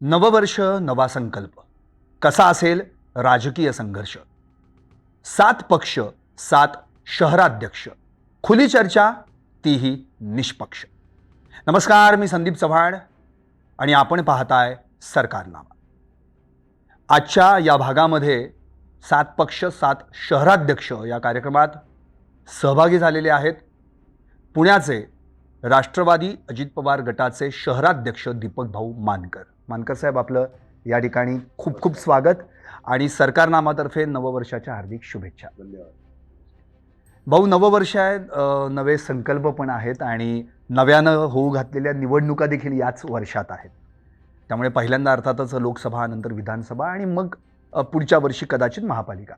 नववर्ष नवा संकल्प. कसा असेल? राजकीय संघर्ष. सात पक्ष सात शहराध्यक्ष. खुली चर्चा तीही निष्पक्ष. नमस्कार मी संदीप चव्हाण आणि आपण पाहताय सरकारनामा. आजच्या या भागामध्ये सात पक्ष सात शहराध्यक्ष या कार्यक्रमात सहभागी झालेले आहेत. पुण्याचे राष्ट्रवादी अजित पवार गटाचे शहराध्यक्ष दीपक भाऊ मानकर. मानकर साहेब आपलं या ठिकाणी खूप खूप स्वागत आणि सरकारनामातर्फे नववर्षाच्या हार्दिक शुभेच्छा. धन्यवाद. भाऊ नववर्ष आहे नवे संकल्प पण आहेत आणि नव्यानं होऊ घातलेल्या निवडणुका देखील याच वर्षात आहेत. त्यामुळे पहिल्यांदा अर्थातच लोकसभा नंतर विधानसभा आणि मग पुढच्या वर्षी कदाचित महापालिका.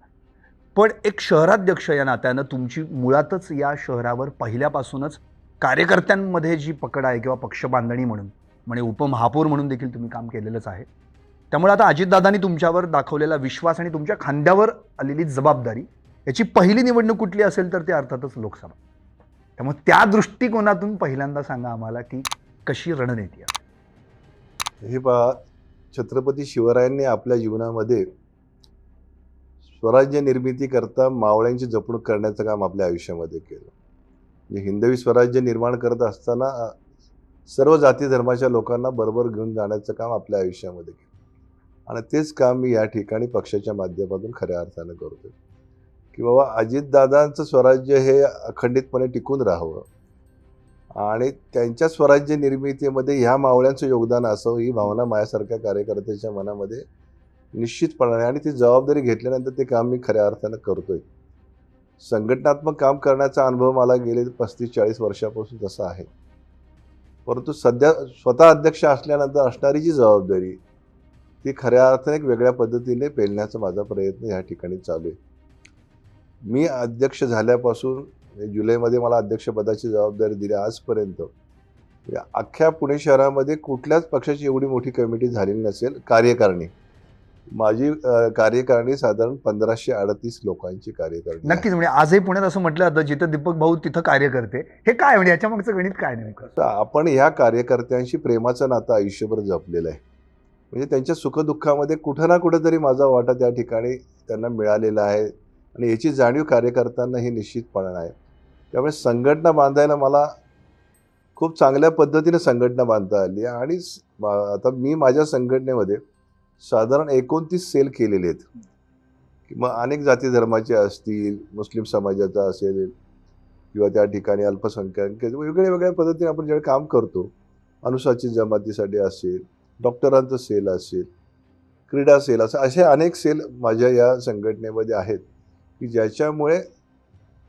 पण एक शहराध्यक्ष या नात्यानं तुमची मुळातच या शहरावर पहिल्यापासूनच कार्यकर्त्यांमध्ये जी पकड आहे किंवा पक्ष बांधणी म्हणून म्हणजे उपमहापौर म्हणून देखील तुम्ही काम केलेलंच आहे. त्यामुळे आता अजितदादांनी तुमच्यावर दाखवलेला विश्वास आणि तुमच्या खांद्यावर आलेली जबाबदारी याची पहिली निवडणूक कुठली असेल तर ते अर्थातच लोकसभा. त्यामुळे त्या दृष्टिकोनातून पहिल्यांदा सांगा आम्हाला की कशी रणनीती आहे. हे पहा छत्रपती शिवरायांनी आपल्या जीवनामध्ये स्वराज्य निर्मिती करता मावळ्यांची जपणूक करण्याचं काम आपल्या आयुष्यामध्ये केलं. म्हणजे हिंदवी स्वराज्य निर्माण करत असताना सर्व जाती धर्माच्या लोकांना बरोबर घेऊन जाण्याचं काम आपल्या आयुष्यामध्ये केलं. आणि तेच काम मी या ठिकाणी पक्षाच्या माध्यमातून खऱ्या अर्थानं करतोय. की बाबा अजितदादांचं स्वराज्य हे अखंडितपणे टिकून राहावं. आणि त्यांच्या स्वराज्य निर्मितीमध्ये ह्या मावळ्यांचं योगदान असावं ही भावना माझ्यासारख्या कार्यकर्त्याच्या मनामध्ये निश्चितपणाने आणि ती जबाबदारी घेतल्यानंतर ते काम मी खऱ्या अर्थानं करतोय. संघटनात्मक काम करण्याचा अनुभव मला गेले पस्तीस चाळीस वर्षापासून तसा आहे. परंतु सध्या स्वतः अध्यक्ष असल्यानंतर असणारी जी जबाबदारी ती खऱ्या अर्थाने एक वेगळ्या पद्धतीने पेलण्याचा माझा प्रयत्न ह्या ठिकाणी चालू आहे. मी अध्यक्ष झाल्यापासून म्हणजे जुलैमध्ये मला अध्यक्षपदाची जबाबदारी दिली आजपर्यंत या अख्ख्या पुणे शहरामध्ये कुठल्याच पक्षाची एवढी मोठी कमिटी झालेली नसेल कार्यकारिणी. माझी कार्यकारिणी साधारण पंधराशे अडतीस लोकांची कार्यकारिणी. नक्कीच म्हणजे आजही पुण्यात असं म्हटलं जातं जिथं दीपक भाऊ तिथं कार्य करते. हे काय म्हणजे याच्या मागचं गणित काय नेमकं? आपण ह्या कार्यकर्त्यांशी प्रेमाचं नातं आयुष्यभर जपलेलं आहे. म्हणजे त्यांच्या सुखदुःखामध्ये कुठं ना कुठंतरी माझा वाटा त्या ठिकाणी त्यांना मिळालेला आहे. आणि याची जाणीव कार्यकर्त्यांना ही निश्चितपणे आहे. त्यामुळे संघटना बांधायला मला खूप चांगल्या पद्धतीने संघटना बांधता आली आणि आता मी माझ्या संघटनेमध्ये साधारण एकोणतीस सेल केलेले आहेत. मग अनेक जाती धर्माचे असतील मुस्लिम समाजाचा असेल किंवा त्या ठिकाणी अल्पसंख्याक वेगळ्या वेगळ्या पद्धतीने आपण ज्यावेळी काम करतो अनुसूचित जमातीसाठी असेल डॉक्टरांचं सेल असेल क्रीडा सेल असेल असे अनेक सेल माझ्या या संघटनेमध्ये आहेत की ज्याच्यामुळे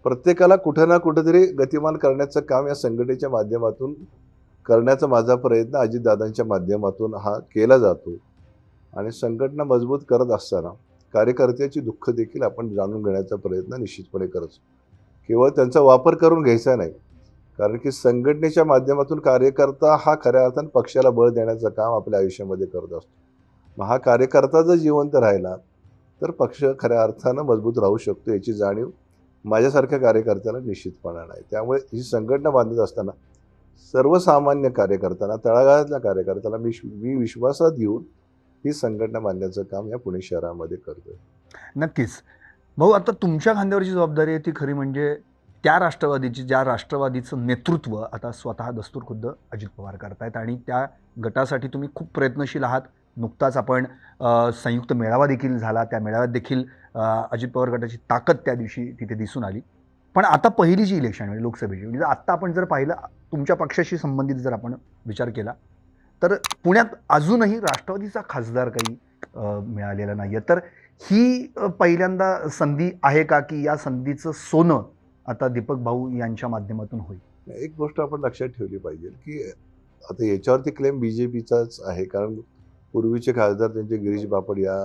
प्रत्येकाला कुठं ना कुठंतरी गतिमान करण्याचं काम या संघटनेच्या माध्यमातून करण्याचा माझा प्रयत्न अजितदादांच्या माध्यमातून हा केला जातो. आणि संघटना मजबूत करत असताना कार्यकर्त्याची दुःख देखील आपण जाणून घेण्याचा प्रयत्न निश्चितपणे करतो केवळ त्यांचा वापर करून घ्यायचा नाही कारण की संघटनेच्या माध्यमातून कार्यकर्ता हा खऱ्या अर्थानं पक्षाला बळ देण्याचं काम आपल्या आयुष्यामध्ये करत असतो. मग हा कार्यकर्ता जर जिवंत राहिला तर पक्ष खऱ्या अर्थानं मजबूत राहू शकतो याची जाणीव माझ्यासारख्या कार्यकर्त्याला निश्चितपणानं आहे त्यामुळे ही संघटना बांधत असताना सर्वसामान्य कार्यकर्त्यांना तळागाळातल्या कार्यकर्त्याला मी मी विश्वासात घेऊन ही संघटना बांधण्याचं काम या पुणे शहरामध्ये करतोय. नक्कीच. भाऊ आता तुमच्या खांद्यावरची जबाबदारी आहे ती खरी म्हणजे त्या राष्ट्रवादीची ज्या राष्ट्रवादीचं नेतृत्व आता स्वतः दस्तूर खुद्द अजित पवार करतायत आणि त्या गटासाठी तुम्ही खूप प्रयत्नशील आहात. नुकताच आपण संयुक्त मेळावा देखील झाला. त्या मेळाव्यात देखील अजित पवार गटाची ताकद त्या दिवशी तिथे दिसून आली. पण आता पहिली जी इलेक्शन म्हणजे लोकसभेची म्हणजे आत्ता आपण जर पाहिलं तुमच्या पक्षाशी संबंधित जर आपण विचार केला तर पुण्यात अजूनही राष्ट्रवादीचा खासदार काही मिळालेला नाही आहे तर ही पहिल्यांदा संधी आहे का? की या संधीचं सोनं आता दीपक भाऊ यांच्या माध्यमातून होईल? एक गोष्ट आपण लक्षात ठेवली पाहिजे की आता याच्यावरती क्लेम बी जे पीचाच आहे. कारण पूर्वीचे खासदार त्यांचे गिरीश बापट या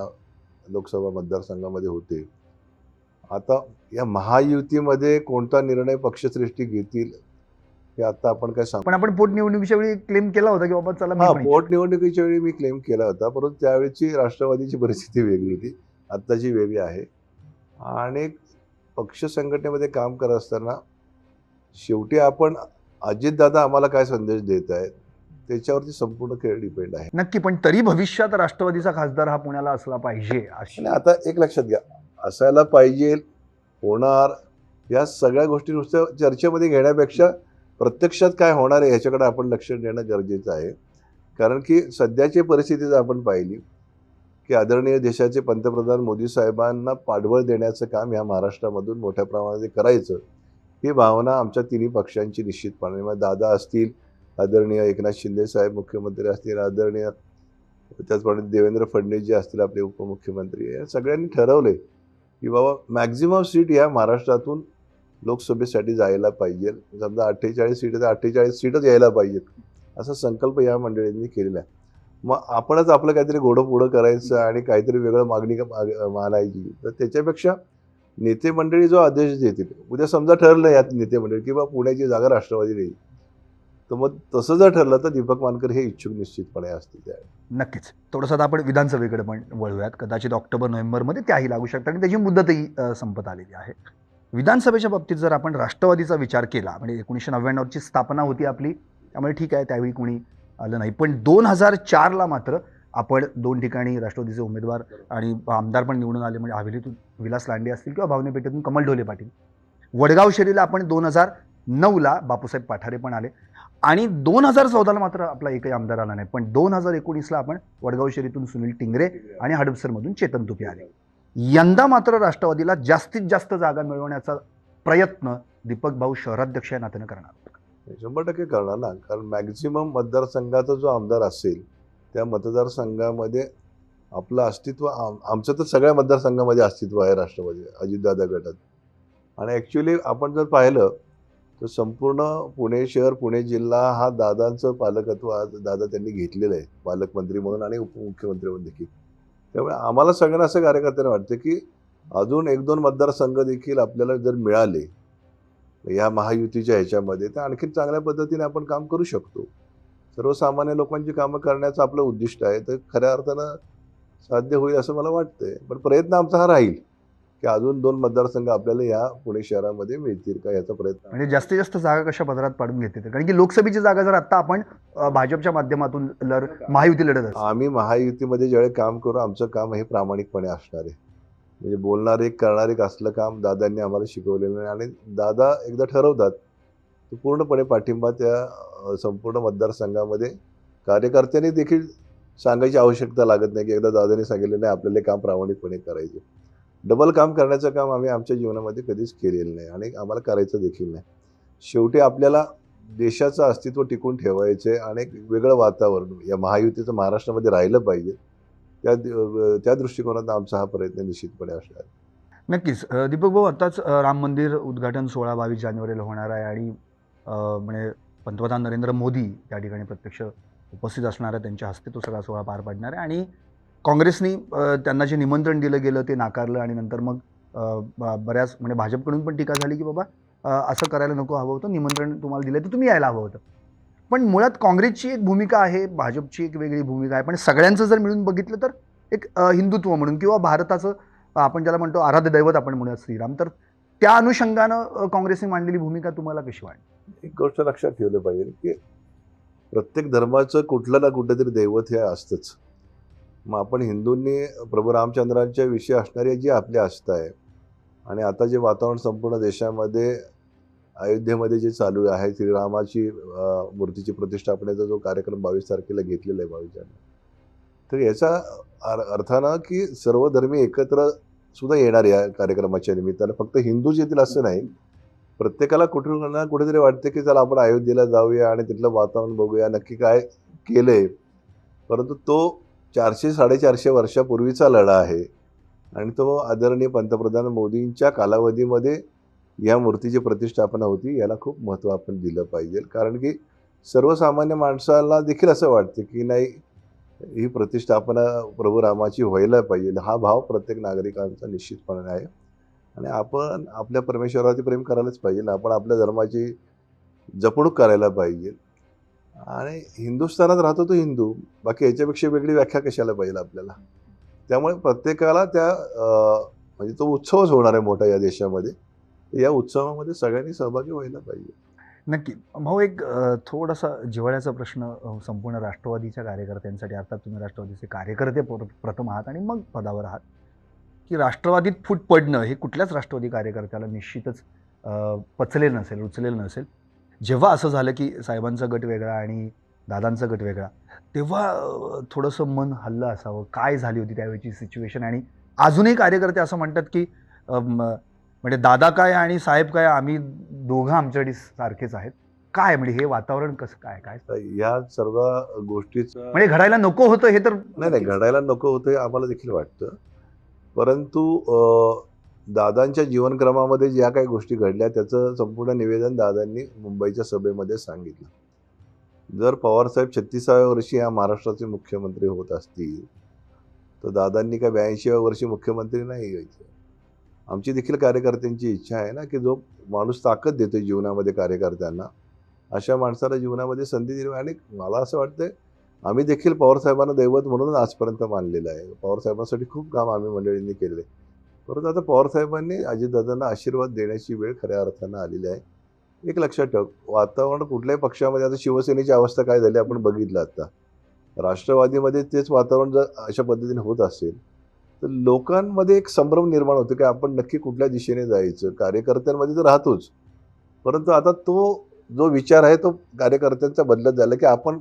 लोकसभा मतदारसंघामध्ये होते. आता या महायुतीमध्ये कोणता निर्णय पक्षश्रेष्ठी घेतील हे आता आपण काय सांगू? पण आपण पोटनिवडणुकीच्या वेळी क्लेम केला होता की बाबा चला हा. पोटनिवडणुकीच्या वेळी मी क्लेम केला होता परंतु त्यावेळेची राष्ट्रवादीची परिस्थिती वेगळी होती. आत्ताची वेगळी आहे. आणि पक्ष संघटनेमध्ये काम करत असताना शेवटी आपण अजितदादा आम्हाला काय संदेश देत आहेत त्याच्यावरती संपूर्ण खेळ डिपेंड आहे. नक्की पण तरी भविष्यात राष्ट्रवादीचा खासदार हा पुण्याला असला पाहिजे अशी. आणि आता एक लक्षात घ्या असायला पाहिजे होणार या सगळ्या गोष्टी नुसत्या चर्चेमध्ये घेण्यापेक्षा प्रत्यक्षात काय होणार आहे ह्याच्याकडे आपण लक्ष देणं गरजेचं आहे. कारण की सध्याची परिस्थिती जर आपण पाहिली की आदरणीय देशाचे पंतप्रधान मोदी साहेबांना पाठबळ देण्याचं काम ह्या महाराष्ट्रामधून मोठ्या प्रमाणात करायचं ही भावना आमच्या तिन्ही पक्षांची निश्चितपणे. मग दादा असतील आदरणीय एकनाथ शिंदे साहेब मुख्यमंत्री असतील आदरणीय त्याचप्रमाणे देवेंद्र फडणवीस जे असतील आपले उपमुख्यमंत्री या सगळ्यांनी ठरवले की बाबा मॅक्झिमम सीट ह्या महाराष्ट्रातून लोकसभेसाठी जायला पाहिजे. समजा अठ्ठेचाळीस सीट तर अठ्ठेचाळीस सीटच यायला पाहिजेत. असा संकल्प या मंडळींनी केलेला आहे. मग आपणच आपलं काहीतरी घोडं पुढं करायचं आणि काहीतरी वेगळं मागणी माग- मानायची तर त्याच्यापेक्षा नेते मंडळी जो आदेश देतील उद्या समजा ठरलं यात नेते मंडळी किंवा पुण्याची जागा राष्ट्रवादी राहील. तर मग तसं जर ठरलं तर दीपक मानकर हे इच्छुक निश्चितपणे असतील त्या नक्कीच. थोडंसं आता आपण विधानसभेकडे पण वळूयात. कदाचित ऑक्टोबर नोव्हेंबरमध्ये त्याही लागू शकतात आणि त्याची मुदतही संपत आलेली आहे. विधानसभेच्या बाबतीत जर आपण राष्ट्रवादीचा विचार केला म्हणजे एकोणीसशे नव्याण्णवची स्थापना होती आपली त्यामुळे ठीक आहे त्यावेळी कोणी आलं नाही. पण दोन हजार चारला मात्र आपण दोन ठिकाणी राष्ट्रवादीचे उमेदवार आणि आमदार पण निवडून आले म्हणजे हवेलीतून विलास लांडे असतील किंवा भावनेपेठेतून कमल ढोले पाटील. वडगाव शेरीला आपण दोन हजार नऊला बापूसाहेब पाठारे पण आले. आणि दोन हजार चौदाला मात्र आपला एकही आमदार आला नाही पण दोन हजार एकोणीसला आपण वडगाव शहरीतून सुनील टिंगरे आणि हडपसरमधून चेतन तुपे आले. यंदा मात्र राष्ट्रवादीला जास्तीत जास्त जागा मिळवण्याचा प्रयत्न दीपक भाऊ शहराध्यक्ष या नात्यानं करणार शंभर टक्के करणार ना? कारण मॅक्झिमम मतदारसंघाचा जो आमदार असेल त्या मतदारसंघामध्ये आपलं अस्तित्व आम- आमचं तर सगळ्या मतदारसंघामध्ये अस्तित्व आहे राष्ट्रवादी अजितदादा गटात. आणि ॲक्च्युली आपण जर पाहिलं तर संपूर्ण पुणे शहर पुणे जिल्हा हा दादांचं पालकत्व आज दादा त्यांनी घेतलेलं आहे पालकमंत्री म्हणून आणि उपमुख्यमंत्री म्हणून देखील. त्यामुळे आम्हाला सगळ्यांना असं कार्यकर्त्यांना वाटतं की अजून एक दोन मतदारसंघ देखील आपल्याला जर मिळाले या महायुतीच्या ह्याच्यामध्ये तर आणखीन चांगल्या पद्धतीने आपण काम करू शकतो. सर्वसामान्य लोकांची कामं करण्याचं आपलं उद्दिष्ट आहे तर खऱ्या अर्थानं साध्य होईल असं मला वाटतंय. पण प्रयत्न आमचा हा राहील. की अजून दोन मतदारसंघ आपल्याला या पुणे शहरामध्ये मिळतील का याचा प्रयत्न म्हणजे जास्तीत जास्त जागा कशा पदरात पाडून घेते? कारण की लोकसभेची जागा जर आता आपण भाजपच्या माध्यमातून लढ महायुती लढत आम्ही महायुतीमध्ये ज्यावेळी काम करू आमचं काम हे प्रामाणिकपणे असणार आहे. म्हणजे बोलणार एक करणार असलं काम दादांनी आम्हाला शिकवलेलं आहे आणि दादा एकदा ठरवतात तर पूर्णपणे पाठिंबा त्या संपूर्ण मतदारसंघामध्ये कार्यकर्त्यांनी देखील सांगायची आवश्यकता लागत नाही की एकदा दादांनी सांगितलं नाही आपल्याला काम प्रामाणिकपणे करायचं डबल काम करण्याचं काम आम्ही आमच्या जीवनामध्ये कधीच केलेलं नाही आणि आम्हाला करायचं देखील नाही. शेवटी आपल्याला देशाचं अस्तित्व टिकून ठेवायचं आहे आणि एक वेगळं वातावरण या महायुतीचं महाराष्ट्रामध्ये राहिलं पाहिजे. त्या त्या दृष्टिकोनात आमचा हा प्रयत्न निश्चितपणे असणार आहे. नक्कीच. दीपक भाऊ आत्ताच राम मंदिर उद्घाटन सोळा बावीस जानेवारीला होणार आहे आणि म्हणजे पंतप्रधान नरेंद्र मोदी त्या ठिकाणी प्रत्यक्ष उपस्थित असणार आहे. त्यांच्या हस्ते तो सगळा सोहळा पार पाडणार आहे आणि काँग्रेसनी त्यांना जे निमंत्रण दिलं गेलं ते नाकारलं आणि नंतर मग ब- बऱ्याच म्हणजे भाजपकडून पण टीका झाली की बाबा असं करायला नको हवं होतं निमंत्रण तुम्हाला दिलं तर तुम्ही यायला हवं होतं. पण मुळात काँग्रेसची एक भूमिका आहे भाजपची एक वेगळी भूमिका आहे पण सगळ्यांचं जर मिळून बघितलं तर एक हिंदुत्व म्हणून किंवा भारताचं आपण ज्याला म्हणतो आराध्य दैवत आपण म्हणूया श्रीराम तर त्या अनुषंगानं काँग्रेसने मांडलेली भूमिका तुम्हाला कशी वाटली एक गोष्ट लक्षात ठेवलं पाहिजे की प्रत्येक धर्माचं कुठलं ना कुठलं तरी दैवत हे असतंच. मग आपण हिंदूंनी प्रभू रामचंद्रांच्या विषयी असणारी जी आपली आस्था आहे आणि आता जे वातावरण संपूर्ण देशामध्ये अयोध्येमध्ये जे चालू आहे श्रीरामाची मूर्तीची प्रतिष्ठापनेचा जो कार्यक्रम बावीस तारखेला घेतलेला आहे बावीस जानेवारी तर याचा अर- अर्थानं की सर्व धर्मी एकत्र सुद्धा येणार या कार्यक्रमाच्या निमित्तानं. फक्त हिंदूच येतील असं नाही. प्रत्येकाला कुठून ना कुठेतरी वाटते की चला आपण अयोध्येला जाऊया आणि तिथलं वातावरण बघूया नक्की काय केलंय. परंतु तो चारशे साडेचारशे वर्षापूर्वीचा लढा आहे. आणि तो आदरणीय पंतप्रधान मोदींच्या कालावधीमध्ये या मूर्तीची प्रतिष्ठापना होती याला खूप महत्त्व आपण दिलं पाहिजे. कारण की सर्वसामान्य माणसाला देखील असं वाटतं की नाही ही प्रतिष्ठापना प्रभू रामाची व्हायला पाहिजे. हा भाव प्रत्येक नागरिकांचा निश्चितपणे आहे. आणि आपण आपल्या परमेश्वरावरती प्रेम करायलाच पाहिजे. आपण आपल्या धर्माची जपणूक करायला पाहिजे. आणि हिंदुस्थानात राहतो तो हिंदू. बाकी याच्यापेक्षा वेगळी व्याख्या कशाला पाहिजे आपल्याला? त्यामुळे प्रत्येकाला त्या म्हणजे तो उत्सवच होणार आहे मोठा या देशामध्ये. या उत्सवामध्ये सगळ्यांनी सहभागी व्हायला पाहिजे. नक्की. भाऊ एक थोडासा जिव्हाळ्याचा प्रश्न संपूर्ण राष्ट्रवादीच्या कार्यकर्त्यांसाठी. अर्थात तुम्ही राष्ट्रवादीचे कार्यकर्ते प्र- प्रथम आहात आणि मग पदावर आहात. की राष्ट्रवादीत फूट पडणं हे कुठल्याच राष्ट्रवादी कार्यकर्त्याला निश्चितच पचलेलं नसेल उचलेलं नसेल. जेव्हा असं झालं की साहेबांचा गट वेगळा आणि दादांचा गट वेगळा तेव्हा थोडंसं मन हल्लं असावं. काय झाली होती त्यावेळची सिच्युएशन? आणि अजूनही कार्यकर्ते असं म्हणतात की म्हणजे दादा काय आणि साहेब काय आम्ही दोघं आमच्यासाठी सारखेच आहेत. काय म्हणजे हे वातावरण कसं काय काय? या सर्व गोष्टीचं म्हणजे घडायला नको होतं हे तर नाही नाही घडायला नको होतं हे आम्हाला देखील वाटतं. परंतु दादांच्या जीवनक्रमामध्ये ज्या काही गोष्टी घडल्या त्याचं संपूर्ण निवेदन दादांनी मुंबईच्या सभेमध्ये सांगितलं. जर पवारसाहेब छत्तीसाव्या वर्षी या महाराष्ट्राचे मुख्यमंत्री होत असतील तर दादांनी काय ब्याऐंशीव्या वर्षी मुख्यमंत्री नाही व्हायचं आमची देखील कार्यकर्त्यांची इच्छा आहे ना की जो माणूस ताकद देतो जीवनामध्ये कार्यकर्त्यांना अशा माणसाला जीवनामध्ये संधी दिली आणि मला असं वाटतं आम्ही देखील पवारसाहेबांना दैवत म्हणून आजपर्यंत मानलेलं आहे. पवारसाहेबांसाठी खूप काम आम्ही मंडळींनी केले परंतु आता पवारसाहेबांनी अजितदादांना आशीर्वाद देण्याची वेळ खऱ्या अर्थानं आलेली आहे. एक लक्षात ठेव वातावरण कुठल्याही पक्षामध्ये आता शिवसेनेची अवस्था काय झाली आपण बघितलं आता. राष्ट्रवादीमध्ये तेच वातावरण जर अशा पद्धतीने होत असेल तर लोकांमध्ये एक संभ्रम निर्माण होतो की आपण नक्की कुठल्या दिशेने जायचं कार्यकर्त्यांमध्ये तर राहतोच. परंतु आता तो जो विचार आहे तो कार्यकर्त्यांचा बदलत झाला की आपण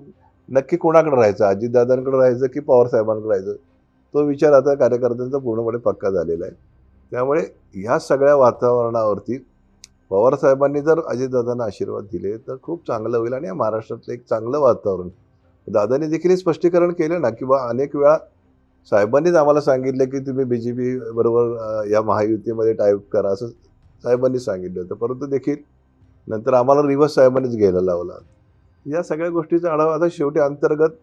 नक्की कोणाकडे राहायचं? अजितदादांकडे राहायचं की पवारसाहेबांकडे राहायचं? तो विचार आता कार्यकर्त्यांचा पूर्णपणे पक्का झालेला आहे. त्यामुळे ह्या सगळ्या वातावरणावरती पवार साहेबांनी जर अजितदादांना आशीर्वाद दिले तर खूप चांगलं होईल आणि या महाराष्ट्रातलं एक चांगलं वातावरण. दादांनी देखील हे स्पष्टीकरण केलं ना की बा अनेक वेळा साहेबांनीच आम्हाला सांगितलं की तुम्ही बी जे पी बरोबर या महायुतीमध्ये टाईप करा असं साहेबांनी सांगितलं होतं. परंतु देखील नंतर आम्हाला रिव्हर्स साहेबांनीच घ्यायला लावला. या सगळ्या गोष्टीचा आढावा आता शेवटी अंतर्गत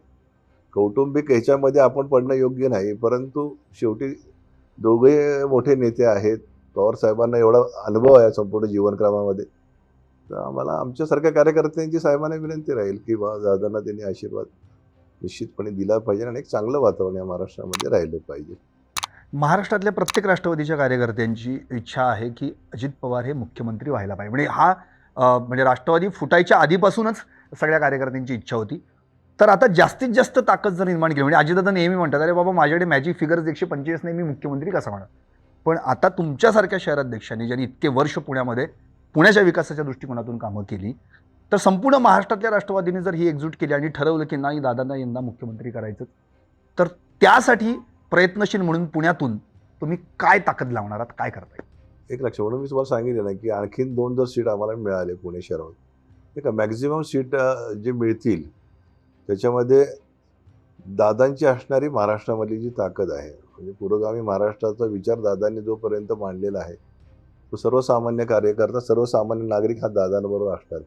कौटुंबिक ह्याच्यामध्ये आपण पडणं योग्य नाही परंतु शेवटी दोघे मोठे नेते आहेत. पवार साहेबांना एवढा अनुभव आहे संपूर्ण जीवनक्रमामध्ये. तर आम्हाला आमच्यासारख्या कार्यकर्त्यांची साहेबांना विनंती राहील की बा दादांना त्यांनी आशीर्वाद निश्चितपणे दिला पाहिजे आणि एक चांगलं वातावरण या महाराष्ट्रामध्ये राहिलं पाहिजे. महाराष्ट्रातल्या प्रत्येक राष्ट्रवादीच्या कार्यकर्त्यांची इच्छा आहे की अजित पवार हे मुख्यमंत्री व्हायला पाहिजे. म्हणजे हा म्हणजे राष्ट्रवादी फुटायच्या आधीपासूनच सगळ्या कार्यकर्त्यांची इच्छा होती. तर आता जास्तीत जास्त ताकद जर निर्माण केली म्हणजे अजितदादा नेहमी म्हणतात अरे बाबा माझ्याकडे मॅजिक फिगर्स एकशे पंचवीस नाही मी मुख्यमंत्री कसा म्हणा पण आता तुमच्यासारख्या शहराध्यक्षांनी ज्यांनी इतके वर्ष पुण्यामध्ये पुण्याच्या विकासाच्या दृष्टिकोनातून कामं केली तर संपूर्ण महाराष्ट्रातल्या राष्ट्रवादीने जर ही एकजूट केली आणि ठरवलं की नाही दादांना यंदा मुख्यमंत्री करायचं तर त्यासाठी प्रयत्नशील म्हणून पुण्यातून तुम्ही काय ताकद लावणार आहात काय करताय? एक लक्ष म्हणून मी तुम्हाला सांगितलं ना की आणखीन दोन जर सीट आम्हाला मिळाले पुणे शहरात ठीक आहे मॅक्झिमम सीट जे मिळतील त्याच्यामध्ये दादांची असणारी महाराष्ट्रामधली जी ताकद आहे म्हणजे पुरोगामी महाराष्ट्राचा विचार दादांनी जोपर्यंत मांडलेला आहे तो सर्वसामान्य कार्यकर्ता सर्वसामान्य नागरिक हा दादांबरोबर असणार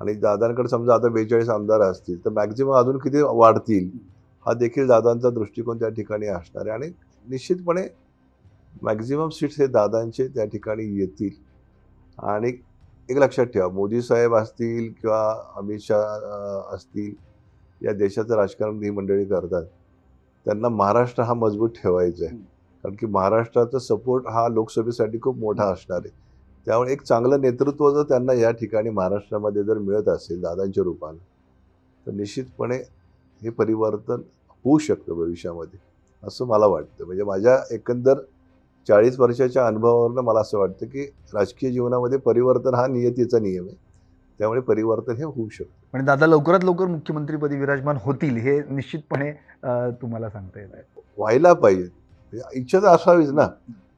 आणि दादांकडे समजा आता बेचाळीस आमदार असतील तर मॅक्झिमम अजून किती वाढतील हा देखील दादांचा दृष्टिकोन त्या ठिकाणी असणार आहे. आणि निश्चितपणे मॅक्झिमम सीट्स हे दादांचे त्या ठिकाणी येतील. आणि एक लक्षात ठेवा मोदी साहेब असतील किंवा अमित शहा असतील या देशाचं राजकारण ही मंडळी करतात. त्यांना महाराष्ट्र हा मजबूत ठेवायचा आहे कारण की महाराष्ट्राचा सपोर्ट हा लोकसभेसाठी खूप मोठा असणार आहे. त्यामुळे एक चांगलं नेतृत्व जर त्यांना या ठिकाणी महाराष्ट्रामध्ये जर मिळत असेल दादांच्या रूपानं तर निश्चितपणे हे परिवर्तन होऊ शकतं भविष्यामध्ये असं मला वाटतं. म्हणजे माझ्या एकंदर चाळीस वर्षाच्या अनुभवावरनं मला असं वाटतं की राजकीय जीवनामध्ये परिवर्तन हा नियतीचा नियम आहे. त्यामुळे परिवर्तन हे होऊ शकतं. म्हणजे दादा लवकरात लवकर मुख्यमंत्रीपदी विराजमान होतील हे निश्चितपणे तुम्हाला सांगता येत आहे. व्हायला पाहिजे. इच्छा तर असावीच ना.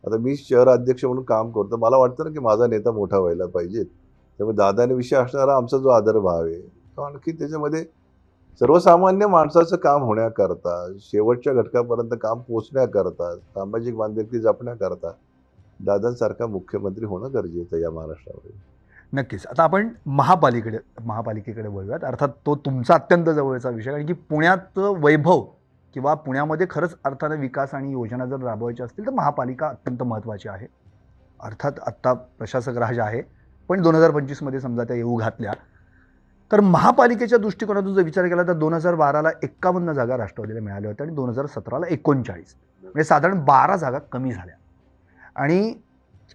आता मी शहर अध्यक्ष म्हणून काम करतो. मला वाटतं ना की माझा नेता मोठा व्हायला पाहिजे. त्यामुळे दादांविषयी असणारा आमचा जो आदरभाव आहे तो आणखी त्याच्यामध्ये सर्वसामान्य माणसाचं काम होण्याकरता शेवटच्या घटकापर्यंत काम पोचण्याकरता सामाजिक बांधिलकी जपण्याकरता दादांसारखा मुख्यमंत्री होणं गरजेचं आहे या महाराष्ट्रामध्ये. नक्कीच. आता आपण महापालिकेकडे महापालिकेकडे वळूयात. अर्थात तो तुमचा अत्यंत जवळचा विषय कारण की पुण्यात वैभव किंवा पुण्यामध्ये खरंच अर्थानं विकास आणि योजना जर राबवायच्या असतील तर महापालिका अत्यंत महत्त्वाची आहे. अर्थात आत्ता प्रशासक राज आहे पण दोन हजार पंचवीसमध्ये समजा त्या येऊ घातल्या. तर महापालिकेच्या दृष्टिकोनातून जर विचार केला तर दोन हजार बाराला एक्कावन्न जागा राष्ट्रवादीला मिळाल्या होत्या आणि दोन हजार सतराला एकोणचाळीस. म्हणजे साधारण बारा जागा कमी झाल्या. आणि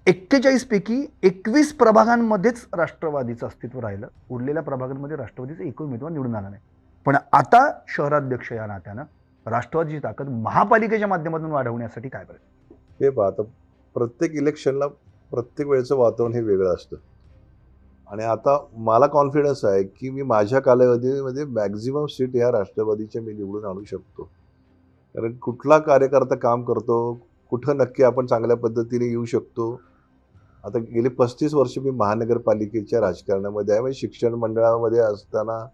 एक्केचाळीसपैकी एकवीस प्रभागांमध्येच राष्ट्रवादीचं अस्तित्व राहिलं. उरलेल्या प्रभागांमध्ये राष्ट्रवादीचं एकूण उमेदवार निवडून आला नाही. पण आता शहराध्यक्ष या नात्यानं राष्ट्रवादीची ताकद महापालिकेच्या माध्यमातून वाढवण्यासाठी काय करेल हे पहा आता प्रत्येक इलेक्शनला प्रत्येक वेळेचं वातावरण हे वेगळं असतं. आणि आता मला कॉन्फिडन्स आहे की मी माझ्या कालावधीमध्ये मॅक्झिमम सीट ह्या राष्ट्रवादीच्या मी निवडून आणू शकतो. कारण कुठला कार्यकर्ता काम करतो कुठं नक्की आपण चांगल्या पद्धतीने येऊ शकतो? आता गेली पस्तीस वर्ष मी महानगरपालिकेच्या राजकारणामध्ये आहे. म्हणजे शिक्षण मंडळामध्ये असताना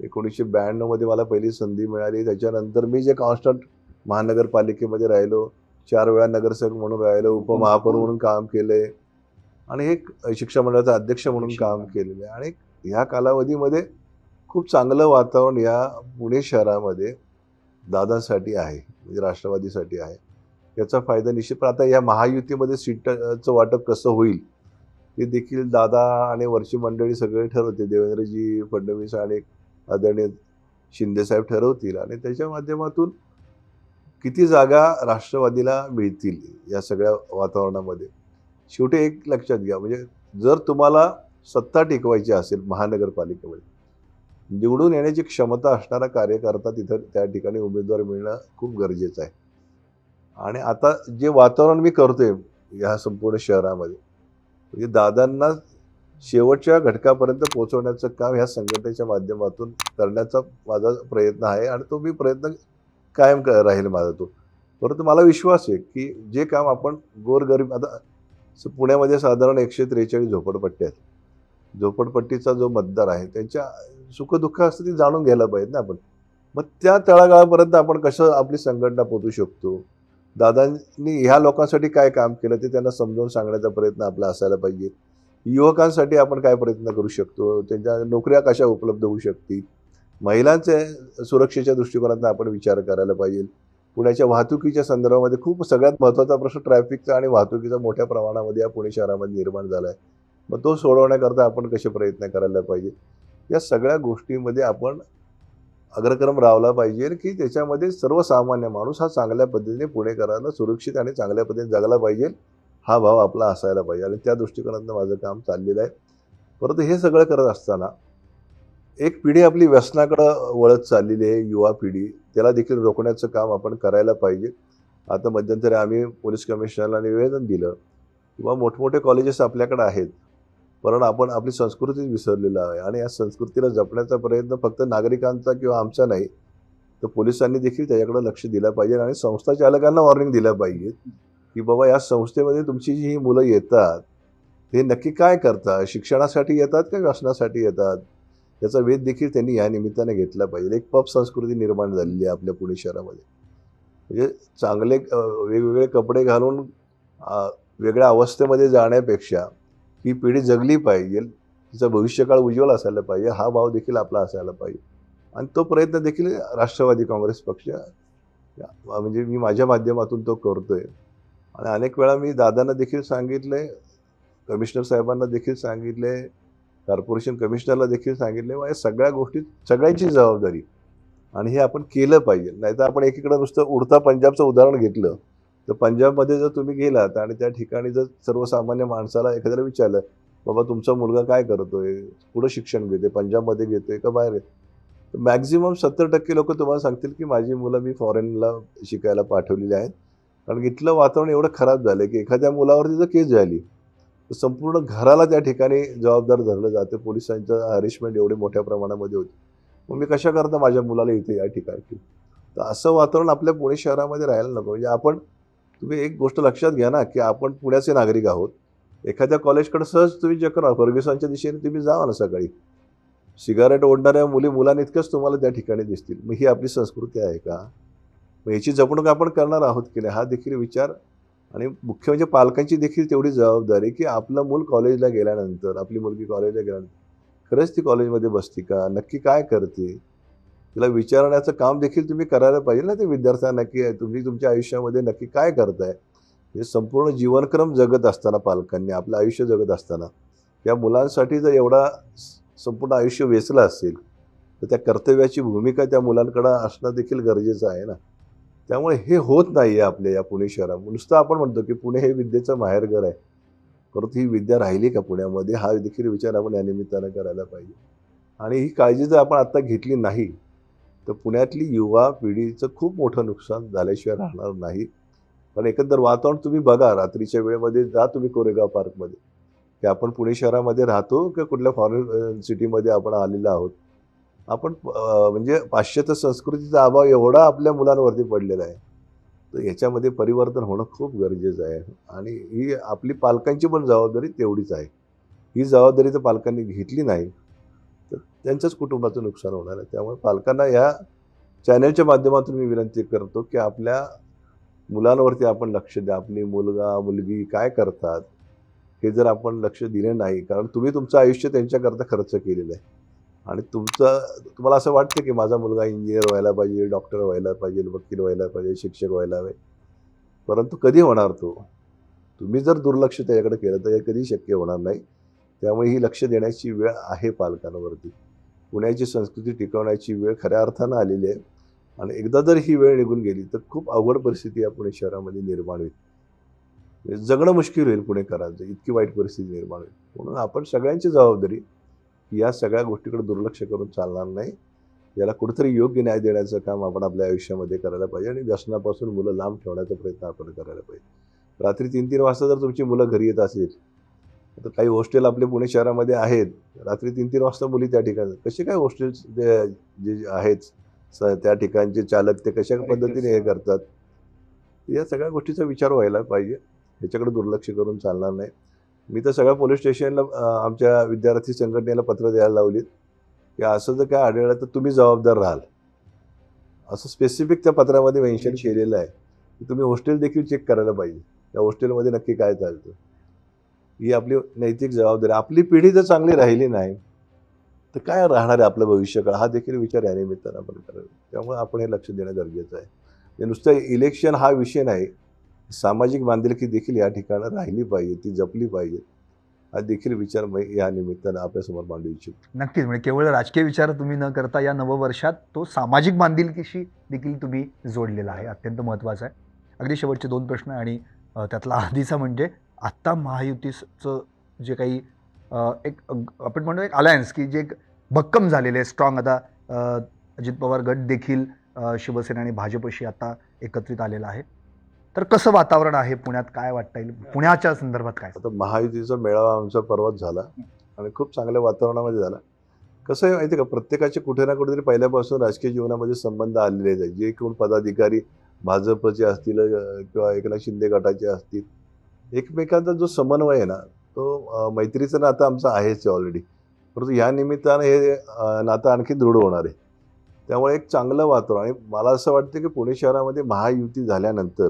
एकोणीसशे ब्याण्णवमध्ये मला पहिली संधी मिळाली. त्याच्यानंतर मी जे कॉन्स्टंट महानगरपालिकेमध्ये राहिलो चार वेळा नगरसेवक म्हणून राहिलो उपमहापौर म्हणून काम केले आणि एक शिक्षण मंडळाचा अध्यक्ष म्हणून काम केलेलं आहे. आणि ह्या कालावधीमध्ये खूप चांगलं वातावरण या पुणे शहरामध्ये दादांसाठी आहे म्हणजे राष्ट्रवादीसाठी आहे. याचा फायदा निश्चित पण आता या महायुतीमध्ये सीटचं वाटप कसं होईल हे देखील दादा आणि वरची मंडळी सगळे ठरवते. देवेंद्रजी फडणवीस आणि आदरणीय शिंदेसाहेब ठरवतील आणि त्याच्या माध्यमातून किती जागा राष्ट्रवादीला मिळतील या सगळ्या वातावरणामध्ये? शेवटी एक लक्षात घ्या म्हणजे जर तुम्हाला सत्ता टिकवायची असेल महानगरपालिकेमध्ये निवडून येण्याची क्षमता असणारा कार्यकर्ता तिथं त्या ठिकाणी उमेदवार मिळणं खूप गरजेचं आहे. आणि आता जे वातावरण मी करतोय ह्या संपूर्ण शहरामध्ये म्हणजे दादांना शेवटच्या घटकापर्यंत पोहोचवण्याचं काम ह्या संघटनेच्या माध्यमातून करण्याचा माझा प्रयत्न आहे आणि तो मी प्रयत्न कायम क- राहील माझा तो परंतु मला विश्वास आहे की जे काम आपण गोरगरीब आता पुण्यामध्ये साधारण एकशे त्रेचाळीस झोपडपट्ट्या आहेत. झोपडपट्टीचा जो मतदार आहे त्यांच्या सुखदुःख असतं ती जाणून घ्यायला पाहिजे ना आपण. मग त्या तळागाळापर्यंत आपण कसं आपली संघटना पोचू शकतो? दादांनी ह्या लोकांसाठी काय काम केलं ते त्यांना समजावून सांगण्याचा प्रयत्न आपला असायला पाहिजे. युवकांसाठी आपण काय प्रयत्न करू शकतो? त्यांच्या नोकऱ्या कशा उपलब्ध होऊ शकतील? महिलांचे सुरक्षेच्या दृष्टिकोनातून आपण विचार करायला पाहिजे. पुण्याच्या वाहतुकीच्या संदर्भामध्ये खूप सगळ्यात महत्त्वाचा प्रश्न ट्रॅफिकचा आणि वाहतुकीचा मोठ्या प्रमाणामध्ये या पुणे शहरामध्ये निर्माण झाला आहे मग तो सोडवण्याकरता आपण कसे प्रयत्न करायला पाहिजे? या सगळ्या गोष्टींमध्ये आपण अग्रक्रम रावला पाहिजे की त्याच्यामध्ये सर्वसामान्य माणूस हा चांगल्या पद्धतीने पुणेकरांना सुरक्षित आणि चांगल्या पद्धतीने जगला पाहिजे. हा भाव आपला असायला पाहिजे. आणि त्या दृष्टिकोनातून माझं काम चाललेलं आहे. परंतु हे सगळं करत असताना एक पिढी आपली व्यसनाकडं वळत चाललेली आहे युवा पिढी. त्याला देखील रोखण्याचं काम आपण करायला पाहिजे. आता मध्यंतरी आम्ही पोलीस कमिशनरला निवेदन दिलं. किंवा मोठमोठे कॉलेजेस आपल्याकडे आहेत. कारण आपण आपली संस्कृतीच विसरलेलं आहे. आणि या संस्कृतीला जपण्याचा प्रयत्न फक्त नागरिकांचा किंवा आमचा नाही तर पोलिसांनी देखील त्याच्याकडे लक्ष दिलं पाहिजे आणि संस्था चालकांना वॉर्निंग दिलं पाहिजे की बाबा या संस्थेमध्ये तुमची जी ही मुलं येतात ते नक्की काय करतात? शिक्षणासाठी येतात का व्यसनासाठी येतात? याचा वेध देखील त्यांनी या निमित्ताने घेतला पाहिजे. एक पब संस्कृती निर्माण झालेली आहे आपल्या पुणे शहरामध्ये. म्हणजे चांगले वेगवेगळे कपडे घालून वेगळ्या अवस्थेमध्ये जाण्यापेक्षा ही पिढी जगली पाहिजे तिचं भविष्यकाळ उज्ज्वल असायला पाहिजे हा भाव देखील आपला असायला पाहिजे. आणि तो प्रयत्न देखील राष्ट्रवादी काँग्रेस पक्ष म्हणजे मी माझ्या माध्यमातून तो करतोय. आणि अनेक वेळा मी दादांना देखील सांगितले कमिशनर साहेबांना देखील सांगितले कॉर्पोरेशन कमिशनरला देखील सांगितले या सगळ्या गोष्टी सगळ्यांची जबाबदारी. आणि हे आपण केलं पाहिजे. नाहीतर आपण एकीकडे नुसतं उडता पंजाबचं उदाहरण घेतलं तर पंजाबमध्ये जर तुम्ही गेलात आणि त्या ठिकाणी जर सर्वसामान्य माणसाला एखाद्याला विचारलं बाबा तुमचा मुलगा काय करतोय? पुढं शिक्षण घेते पंजाबमध्ये घेतोय का बाहेर? तर मॅक्झिमम सत्तर टक्के लोक तुम्हाला सांगतील की माझी मुलं मी फॉरेनला शिकायला पाठवलेली आहेत. कारण इथलं वातावरण एवढं खराब झालं की एखाद्या मुलावरती जर केस झाली तर संपूर्ण घराला त्या ठिकाणी जबाबदार धरलं जातं. पोलिसांचं हॅरेसमेंट एवढे मोठ्या प्रमाणामध्ये होते. मग मी कशा करता माझ्या मुलाला इथे या ठिकाणी तर असं वातावरण आपल्या पुणे शहरामध्ये राहायला नको. म्हणजे आपण तुम्ही एक गोष्ट लक्षात घ्या ना की आपण पुण्याचे नागरिक आहोत. एखाद्या कॉलेजकडे सहज तुम्ही जे करा फर्ग्युसनच्या दिशेने तुम्ही जावा ना सकाळी. सिगारेट ओढणाऱ्या मुली मुलांनी इतकंच तुम्हाला त्या ठिकाणी दिसतील. मग ही आपली संस्कृती आहे का? मग याची जपणूक आपण करणार आहोत की नाही? हा देखील विचार. आणि मुख्य म्हणजे पालकांची देखील तेवढी जबाबदारी की आपलं मूल कॉलेजला गेल्यानंतर आपली मुलगी कॉलेजला गेल्यानंतर खरंच ती कॉलेजमध्ये बसते का? नक्की काय करते? तिला विचारण्याचं काम देखील तुम्ही करायला पाहिजे ना ते विद्यार्थ्यांना की तुम्ही तुमच्या आयुष्यामध्ये नक्की काय करताय? हे संपूर्ण जीवनक्रम जगत असताना पालकांनी आपलं आयुष्य जगत असताना. त्या मुलांसाठी जर एवढा संपूर्ण आयुष्य वेचलं असेल तर त्या कर्तव्याची भूमिका त्या मुलांकडं असणं देखील गरजेचं आहे ना. त्यामुळे हे होत नाही आहे आपल्या या पुणे शहरात. नुसतं आपण म्हणतो की पुणे हे विद्येचं माहेरघर आहे. परंतु ही विद्या राहिली का पुण्यामध्ये? हा देखील विचार आपण या निमित्तानं करायला पाहिजे. आणि ही काळजी जर आपण आत्ता घेतली नाही तर पुण्यातली युवा पिढीचं खूप मोठं नुकसान झाल्याशिवाय राहणार नाही. कारण एकंदर वातावरण तुम्ही बघा रात्रीच्या वेळेमध्ये जा तुम्ही कोरेगाव पार्कमध्ये. की आपण पुणे शहरामध्ये राहतो की कुठल्या फॉरेन सिटीमध्ये आपण आलेलो आहोत? आपण म्हणजे पाश्चात्य संस्कृतीचा अभाव एवढा आपल्या मुलांवरती पडलेला आहे. तर याच्यामध्ये परिवर्तन होणं खूप गरजेचं आहे. आणि ही आपली पालकांची पण जबाबदारी तेवढीच आहे. ही जबाबदारी जर पालकांनी घेतली नाही. तर त्यांच्याच कुटुंबाचं नुकसान होणार आहे. त्यामुळे पालकांना या चॅनलच्या माध्यमातून मी विनंती करतो की आपल्या मुलांवरती आपण लक्ष द्या. आपली मुलगा मुलगी काय करतात हे जर आपण लक्ष दिले नाही कारण तुम्ही तुमचं आयुष्य त्यांच्याकरता खर्च केलेलं आहे. आणि तुमचं तुम्हाला असं वाटतं की माझा मुलगा इंजिनियर व्हायला पाहिजे डॉक्टर व्हायला पाहिजे वकील व्हायला पाहिजे शिक्षक व्हायला पाहिजे परंतु कधी होणार तो? तुम्ही जर दुर्लक्ष त्याच्याकडे केलं तर हे कधी शक्य होणार नाही. त्यामुळे ही लक्ष देण्याची वेळ आहे पालकांवरती. पुण्याची संस्कृती टिकवण्याची वेळ खऱ्या अर्थानं आलेली आहे. आणि एकदा जर ही वेळ निघून गेली तर खूप अवघड परिस्थिती या पुणे शहरामध्ये निर्माण होईल. म्हणजे जगणं मुश्किल होईल पुणेकरांचं इतकी वाईट परिस्थिती निर्माण होईल. म्हणून आपण सगळ्यांची जबाबदारी या सगळ्या गोष्टीकडे दुर्लक्ष करून चालणार नाही. याला कुठेतरी योग्य न्याय देण्याचं काम आपण आपल्या आयुष्यामध्ये करायला पाहिजे आणि व्यसनापासून मुलं लांब ठेवण्याचा प्रयत्न आपण करायला पाहिजे. रात्री तीन तीन वाजता जर तुमची मुलं घरी येत असेल तर काही हॉस्टेल आपले पुणे शहरामध्ये आहेत. रात्री तीन तीन वाजता मुली त्या ठिकाणी कसे काय हॉस्टेल्स जे जे आहेत स- त्या ठिकाणचे चालक ते कशा पद्धतीने हे करतात? या सगळ्या गोष्टीचा विचार व्हायला पाहिजे. ह्याच्याकडे दुर्लक्ष करून चालणार नाही. मी तर सगळ्या पोलीस स्टेशनला आमच्या विद्यार्थी संघटनेला पत्र द्यायला लावलीत. की असं जर काय आढळलं तर तुम्ही जबाबदार राहाल. असं स्पेसिफिक त्या पत्रामध्ये मेन्शन केलेलं आहे. की तुम्ही हॉस्टेल देखील चेक करायला पाहिजे. त्या हॉस्टेलमध्ये नक्की काय चालतं? ही आपली नैतिक जबाबदारी. आपली पिढी जर चांगली राहिली नाही तर काय राहणार आहे आपलं भविष्यकाळ हा देखील विचार या निमित्तानं आपण करावा त्यामुळे आपण हे लक्ष देणं गरजेचं आहे. म्हणजे नुसतं इलेक्शन हा विषय नाही सामाजिक बांधिलकी देखील या ठिकाणी राहिली पाहिजे ती जपली पाहिजे. हा देखील विचार या निमित्तानं आपल्यासमोर मांडू इच्छितो. नक्कीच म्हणजे केवळ राजकीय विचार तुम्ही न करता या नववर्षात तो सामाजिक बांधिलकीशी देखील तुम्ही जोडलेला आहे. अत्यंत महत्त्वाचा आहे. अगदी शेवटचे दोन प्रश्न आणि त्यातला आधीचा म्हणजे आत्ता महायुतीचं जे काही एक आपण म्हणतो एक अलायन्स की जे एक भक्कम झालेले आहे स्ट्रॉंग आता अजित पवार गट देखील शिवसेना आणि भाजपशी आता एकत्रित आलेला आहे. तर कसं वातावरण आहे पुण्यात? काय वाटता येईल पुण्याच्या संदर्भात काय? आता महायुतीचा मेळावा आमचा परवाच झाला आणि खूप चांगल्या वातावरणामध्ये झाला. कसं आहे माहिती आहे का? प्रत्येकाचे कुठे ना कुठेतरी पहिल्यापासून राजकीय जीवनामध्ये संबंध आलेले आहेत. जे कोण पदाधिकारी भाजपचे असतील किंवा एकनाथ शिंदे गटाचे असतील एकमेकांचा जो समन्वय आहे ना तो मैत्रीचं नातं आमचं आहेच ऑलरेडी परंतु ह्या निमित्तानं हे नातं आणखी दृढ होणार आहे. त्यामुळे एक चांगलं वातावरण आणि मला असं वाटतं की पुणे शहरामध्ये महायुती झाल्यानंतर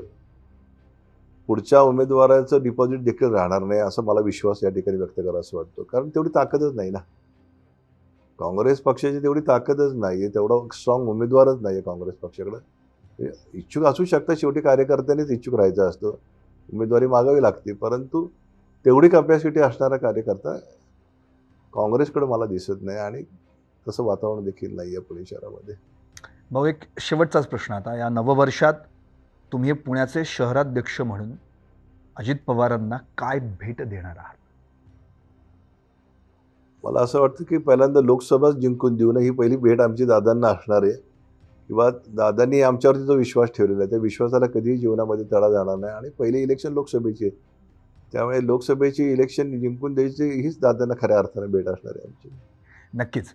पुढच्या उमेदवाराचं डिपॉझिट देखील राहणार नाही असं मला विश्वास या ठिकाणी व्यक्त करा असं वाटतो. कारण तेवढी ताकदच नाही ना. काँग्रेस पक्षाची तेवढी ताकदच नाही आहे तेवढा स्ट्रॉंग उमेदवारच नाही आहे काँग्रेस पक्षाकडं. इच्छुक असू शकतात शेवटी कार्यकर्त्यांनीच इच्छुक राहायचं असतं. उमेदवारी मागावी लागते. परंतु तेवढी कपॅसिटी असणारा कार्यकर्ता काँग्रेसकडे मला दिसत नाही आणि तसं वातावरण देखील नाही आहे पुणे शहरामध्ये. भाऊ एक शेवटचाच प्रश्न आता. या नववर्षात तुम्ही पुण्याचे शहराध्यक्ष म्हणून अजित पवारांना काय भेट देणार आहात? मला असं वाटतं की पहिल्यांदा लोकसभा जिंकून देऊ ही पहिली भेट आमची दादांना असणार आहे. किंवा दादांनी आमच्यावरती जो विश्वास ठेवलेला आहे त्या विश्वासाला कधीही जीवनामध्ये तडा जाणार नाही. आणि पहिले इलेक्शन लोकसभेचे त्यामुळे लोकसभेची इलेक्शन जिंकून द्यायची हीच दादांना खऱ्या अर्थानं भेट असणार आहे आमची. नक्कीच.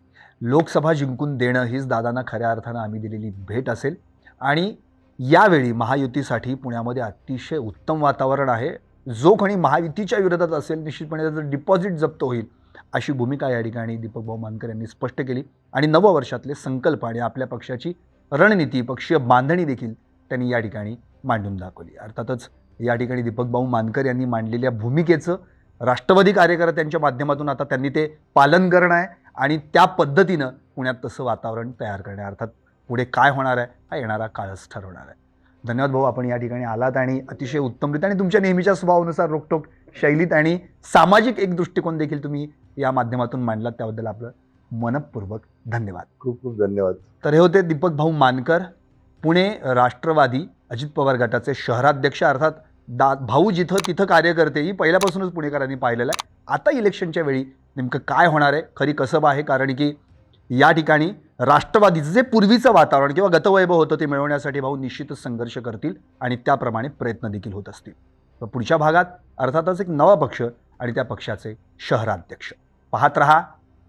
लोकसभा जिंकून देणं हीच दादांना खऱ्या अर्थानं आम्ही दिलेली भेट असेल. आणि यावेळी महायुतीसाठी पुण्यामध्ये अतिशय उत्तम वातावरण आहे. जो कोणी महायुतीच्या विरोधात असेल निश्चितपणे त्याचं डिपॉझिट जप्त होईल अशी भूमिका या ठिकाणी दीपक भाऊ मानकर यांनी स्पष्ट केली. आणि नववर्षातले संकल्प आणि आपल्या पक्षाची रणनीती पक्षीय बांधणी देखील त्यांनी या ठिकाणी मांडून दाखवली. अर्थातच या ठिकाणी दीपक भाऊ मानकर यांनी मांडलेल्या भूमिकेचं राष्ट्रवादी कार्यकर्त्यांच्या माध्यमातून आता त्यांनी ते पालन करणं आहे आणि त्या पद्धतीनं पुण्यात तसं वातावरण तयार करणं अर्थात पुढे काय होणार आहे हा येणारा काळच ठरवणार आहे. धन्यवाद भाऊ आपण या ठिकाणी आलात आणि अतिशय उत्तमरित्या आणि तुमच्या नेहमीच्या स्वभावानुसार रोकटोक शैलीत आणि सामाजिक एक दृष्टिकोन देखील तुम्ही या माध्यमातून मांडलात. त्याबद्दल आपलं मनपूर्वक धन्यवाद. खूप खूप धन्यवाद. तर हे होते दीपक भाऊ मानकर पुणे राष्ट्रवादी अजित पवार गटाचे शहराध्यक्ष अर्थात दा भाऊ जिथं तिथं कार्यकर्ते ही पहिल्यापासूनच पुणेकरांनी पाहिलेलं आहे. आता इलेक्शनच्या वेळी नेमकं काय होणार आहे खरी कसब आहे कारण की या ठिकाणी राष्ट्रवादीचं जे पूर्वीचं वातावरण किंवा गतवैभव होतं ते मिळवण्यासाठी भाऊ निश्चितच संघर्ष करतील आणि त्याप्रमाणे प्रयत्न देखील होत असतील. तर पुढच्या भागात अर्थातच एक नवा पक्ष आणि त्या पक्षाचे शहराध्यक्ष. पाहत रहा